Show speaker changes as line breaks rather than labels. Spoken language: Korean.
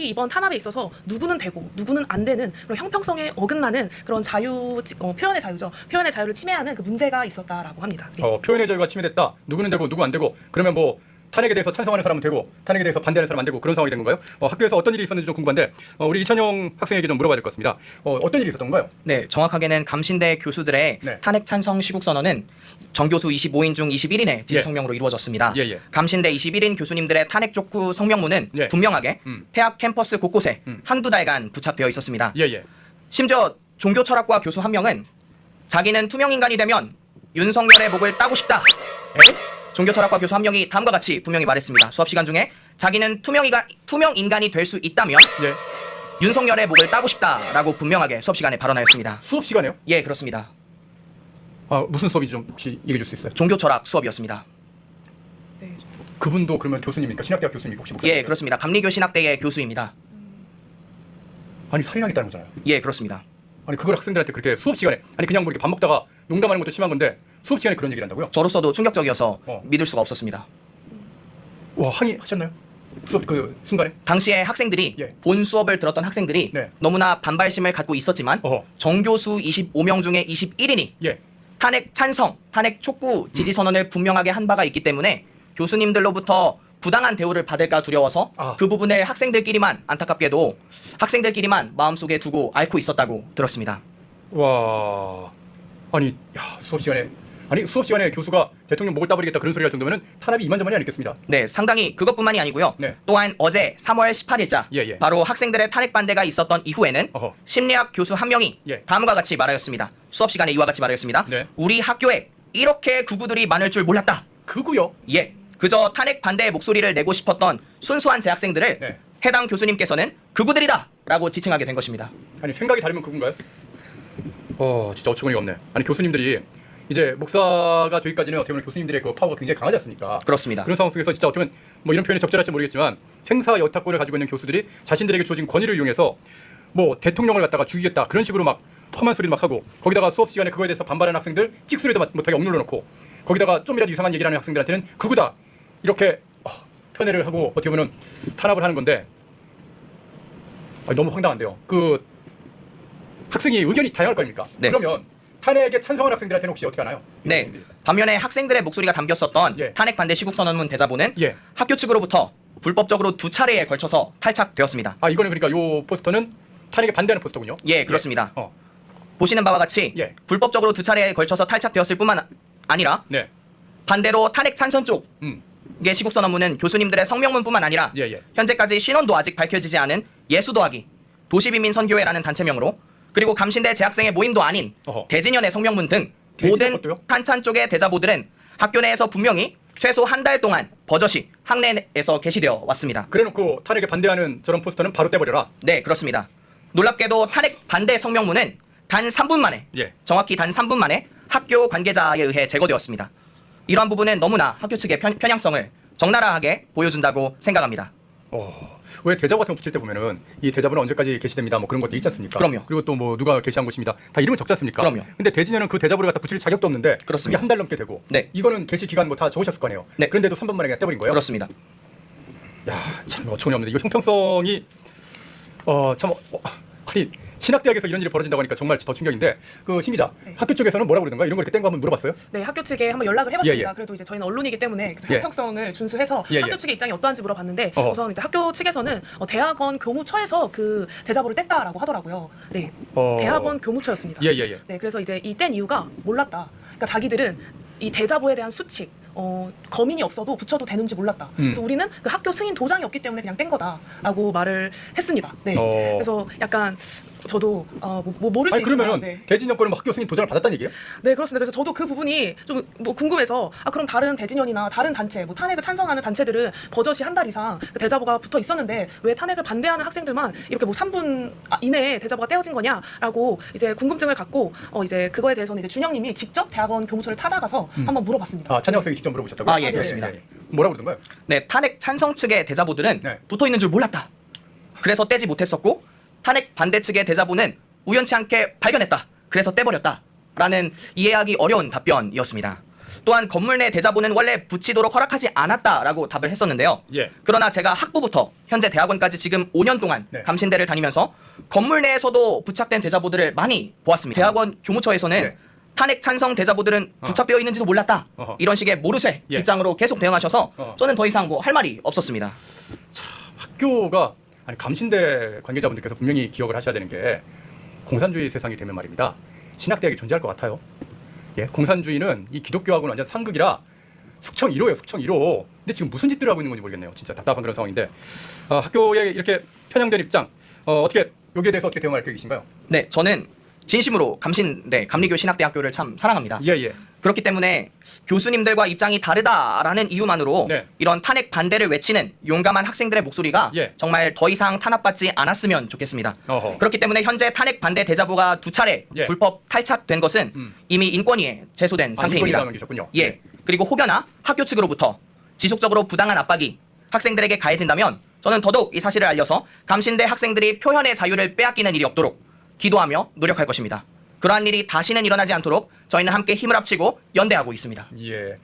특히 이번 탄압에 있어서 누구는 되고 누구는 안 되는 그런 형평성에 어긋나는 그런 자유 어, 표현의 자유죠. 표현의 자유를 침해하는 그 문제가 있었다라고 합니다. 네.
어, 표현의 자유가 침해됐다. 누구는 되고 누구 안 되고 그러면 뭐 탄핵에 대해서 찬성하는 사람은 되고 탄핵에 대해서 반대하는 사람은 안 되고 그런 상황이 된 건가요? 어, 학교에서 어떤 일이 있었는지 좀 궁금한데 어, 우리 이찬용 학생에게 좀 물어봐야 될 것 같습니다. 어, 어떤 일이 있었던 건가요?
네, 정확하게는 감신대 교수들의
네.
탄핵 찬성 시국 선언은 정교수 25인 중 21인의 지지
예.
성명으로 이루어졌습니다.
예, 예.
감신대 21인 교수님들의 탄핵 촉구 성명문은
예.
분명하게
음.
태학 캠퍼스 곳곳에
음.
한두 달간 부착되어 있었습니다.
예, 예.
심지어 종교 철학과 교수 한 명은 자기는 투명 인간이 되면 윤석열의 목을 따고 싶다. 종교 철학과 교수 한 명이 다음과 같이 분명히 말했습니다. 수업 시간 중에 자기는 투명 인간 투명 인간이 될 수 있다면
예.
윤석열의 목을 따고 싶다라고 분명하게 수업 시간에 발언하였습니다.
수업 시간에요?
예, 그렇습니다.
아, 무슨 수업인지 좀 혹시 얘기해 줄 수 있어요?
종교 철학 수업이었습니다.
네.
그분도 그러면 교수님입니까? 신학대학 교수님 혹시 목사님?
예, 그렇습니다. 감리교 신학대의 교수입니다.
아니 살인하겠다는 거잖아요.
예, 그렇습니다.
아니 그걸 학생들한테 그렇게 수업 시간에 아니 그냥 뭐 이렇게 밥 먹다가 농담하는 것도 심한 건데 수업 시간에 그런 얘기를 한다고요?
저로서도 충격적이어서
어.
믿을 수가 없었습니다.
와 항의하셨나요? 수업 그 순간에?
당시에 학생들이
예.
본 수업을 들었던 학생들이
네.
너무나 반발심을 갖고 있었지만
어허.
정교수 25명 중에 21인이
예.
탄핵 찬성, 탄핵 촉구 지지 선언을 분명하게 한 바가 있기 때문에 교수님들로부터 부당한 대우를 받을까 두려워서
아.
그 부분을 학생들끼리만 안타깝게도 학생들끼리만 마음속에 두고 앓고 있었다고 들었습니다.
와 아니 야 수업 시간에 아니 수업 시간에 교수가 대통령 목을 따버리겠다 그런 소리 할 정도면은 탄압이 이만저만이 아니겠습니다.
네, 상당히 그것뿐만이 아니고요.
네.
또한 어제 3월 18일자
예, 예.
바로 학생들의 탄핵 반대가 있었던 이후에는
어허.
심리학 교수 한 명이
예.
다음과 같이 말하였습니다. 수업 시간에 이와 같이 말하였습니다.
네.
우리 학교에 이렇게 구구들이 많을 줄 몰랐다.
그구요.
예. 그저 탄핵 반대의 목소리를 내고 싶었던 순수한 재학생들을
네.
해당 교수님께서는 극우들이다라고 지칭하게 된 것입니다.
아니 생각이 다르면 그건가요? 어 진짜 어처구니가 없네. 아니 교수님들이 이제 목사가 되기까지는 어떻게 보면 교수님들의 그 파워가 굉장히 강하지 않습니까?
그렇습니다.
그런 상황 속에서 진짜 어떻게 보면 뭐 이런 표현이 적절할지 모르겠지만 생사 여타권을 가지고 있는 교수들이 자신들에게 주어진 권위를 이용해서 뭐 대통령을 갖다가 죽이겠다 그런 식으로 막 험한 소리를 막 하고 거기다가 수업 시간에 그거에 대해서 반발하는 학생들 찍소리도 막 못하게 억눌러 놓고 거기다가 좀이라도 이상한 얘기를 하는 학생들한테는 극우다 이렇게 어, 편애를 하고 어떻게 보면 탄압을 하는 건데 아니, 너무 황당한데요. 그 학생이 의견이 다양할 거 아닙니까?
네.
그러면 탄핵에 찬성하는 학생들한테는 혹시 어떻게 하나요?
네. 반면에 학생들의 목소리가 담겼었던
예.
탄핵 반대 시국 선언문 대자보는
예.
학교 측으로부터 불법적으로 두 차례에 걸쳐서 탈착되었습니다.
아 이거는 그러니까 요 포스터는 탄핵에 반대하는 포스터군요.
예, 그렇습니다.
어,
보시는 바와 같이
예.
불법적으로 두 차례에 걸쳐서 탈착되었을 뿐만 아니라
네.
반대로 탄핵 찬성 쪽의
음.
시국 선언문은 교수님들의 성명문뿐만 아니라
예, 예.
현재까지 신원도 아직 밝혀지지 않은 예수 더하기 도시비민 선교회라는 단체명으로 그리고 감신대 재학생의 모임도 아닌
어허.
대진연의 성명문 등
대진연
모든
것도요?
탄찬 쪽의 대자보들은 학교 내에서 분명히 최소 한 달 동안 버젓이 학내에서 게시되어 왔습니다.
그래놓고 탄핵에 반대하는 저런 포스터는 바로 떼버려라.
네, 그렇습니다. 놀랍게도 탄핵 반대 성명문은 단 3분 만에
예.
정확히 단 3분 만에 학교 관계자에 의해 제거되었습니다. 이러한 부분은 너무나 학교 측의 편, 편향성을 적나라하게 보여준다고 생각합니다.
어, 왜 대자보 같은 거 붙일 때 보면은 이 대자보는 언제까지 게시됩니다. 뭐 그런 것도 있지 않습니까?
그럼요.
그리고 또 뭐 누가 게시한 곳입니다. 다 이름을 적지 않습니까?
그럼요.
근데 대진연은 그 대자보를 갖다 붙일 자격도 없는데
그렇습니다.
그게 한 달 넘게 되고
네.
이거는 게시 기간 뭐 다 적으셨을 거 아니에요.
네.
그런데도 3분 만에 그냥 떼버린 거예요.
그렇습니다.
야, 참 어처구니 없는데 이거 형평성이 어 참 어, 아니 신학대학에서 이런 일이 벌어진다고 하니까 정말 더 충격인데 그 신 기자
네.
학교 쪽에서는 뭐라고 그러던가 이런 거 이렇게 뗀 거 한번 물어봤어요?
네, 학교 측에 한번 연락을 해봤습니다.
예, 예.
그래도 이제 저희는 언론이기 때문에 그
예.
형평성을 준수해서
예,
학교
예.
측의 입장이 어떠한지 물어봤는데
어허.
우선 이제 학교 측에서는 어, 대학원 교무처에서 그 대자보를 뗐다라고 하더라고요. 네,
어.
대학원 교무처였습니다.
예, 예, 예.
네, 그래서 이제 이 뗀 이유가 몰랐다. 그러니까 자기들은 이 대자보에 대한 수칙, 어, 검인이 없어도 붙여도 되는지 몰랐다.
음.
그래서 우리는 그 학교 승인 도장이 없기 때문에 그냥 뗀 거다라고 말을 했습니다. 네,
어.
그래서 약간 저도 어, 뭐, 뭐 모를 수
아니
있어요.
그러면은
네.
대진 여권은 뭐 학교 승인 도장을 받았다는 얘기예요?
네 그렇습니다. 그래서 저도 그 부분이 좀 뭐 궁금해서 아 그럼 다른 대진연이나 다른 단체 뭐 탄핵을 찬성하는 단체들은 버젓이 한 달 이상 그 대자보가 붙어 있었는데 왜 탄핵을 반대하는 학생들만 이렇게 뭐 3분 이내에 대자보가 떼어진 거냐라고 이제 궁금증을 갖고 어 이제 그거에 대해서는 이제 준영님이 직접 대학원 교무처를 찾아가서 한번 물어봤습니다.
아 찬영 학생이 직접 물어보셨다고요?
아, 예, 그렇습니다.
뭐라고 그러던가요?
네, 탄핵 찬성 측의 대자보들은
네.
붙어 있는 줄 몰랐다. 그래서 떼지 못했었고 탄핵 반대 측의 대자보는 우연치 않게 발견했다. 그래서 떼버렸다. 라는 이해하기 어려운 답변이었습니다. 또한 건물 내 대자보는 원래 붙이도록 허락하지 않았다라고 답을 했었는데요.
예.
그러나 제가 학부부터 현재 대학원까지 지금 5년 동안
네.
감신대를 다니면서 건물 내에서도 부착된 대자보들을 많이 보았습니다. 대학원 교무처에서는
네.
탄핵 찬성 대자보들은 부착되어 있는지도 몰랐다.
어허.
이런 식의 모르쇠
예.
입장으로 계속 대응하셔서
어허.
저는 더 이상 뭐 할 말이 없었습니다.
학교가 아니 감신대 관계자분들께서 분명히 기억을 하셔야 되는 게 공산주의 세상이 되면 말입니다. 신학대학이 존재할 것 같아요. 예, 공산주의는 이 기독교하고는 완전 상극이라 숙청 1호예요, 숙청 1호. 근데 지금 무슨 짓들을 하고 있는 건지 모르겠네요. 진짜 답답한 그런 상황인데 어, 학교에 이렇게 편향된 입장 어, 어떻게 여기에 대해서 어떻게 대응할 계획이신가요?
네, 저는 진심으로 감신대 감리교 신학대학교를 참 사랑합니다.
예, 예.
그렇기 때문에 교수님들과 입장이 다르다라는 이유만으로
네.
이런 탄핵 반대를 외치는 용감한 학생들의 목소리가
예.
정말 더 이상 탄압받지 않았으면 좋겠습니다.
어허.
그렇기 때문에 현재 탄핵 반대 대자보가 두 차례
예.
불법 탈착된 것은
음.
이미 인권위에 제소된
아,
상태입니다.
계셨군요.
예. 그리고 혹여나 학교 측으로부터 지속적으로 부당한 압박이 학생들에게 가해진다면 저는 더더욱 이 사실을 알려서 감신대 학생들이 표현의 자유를 빼앗기는 일이 없도록 기도하며 노력할 것입니다. 그러한 일이 다시는 일어나지 않도록 저희는 함께 힘을 합치고 연대하고 있습니다.
예.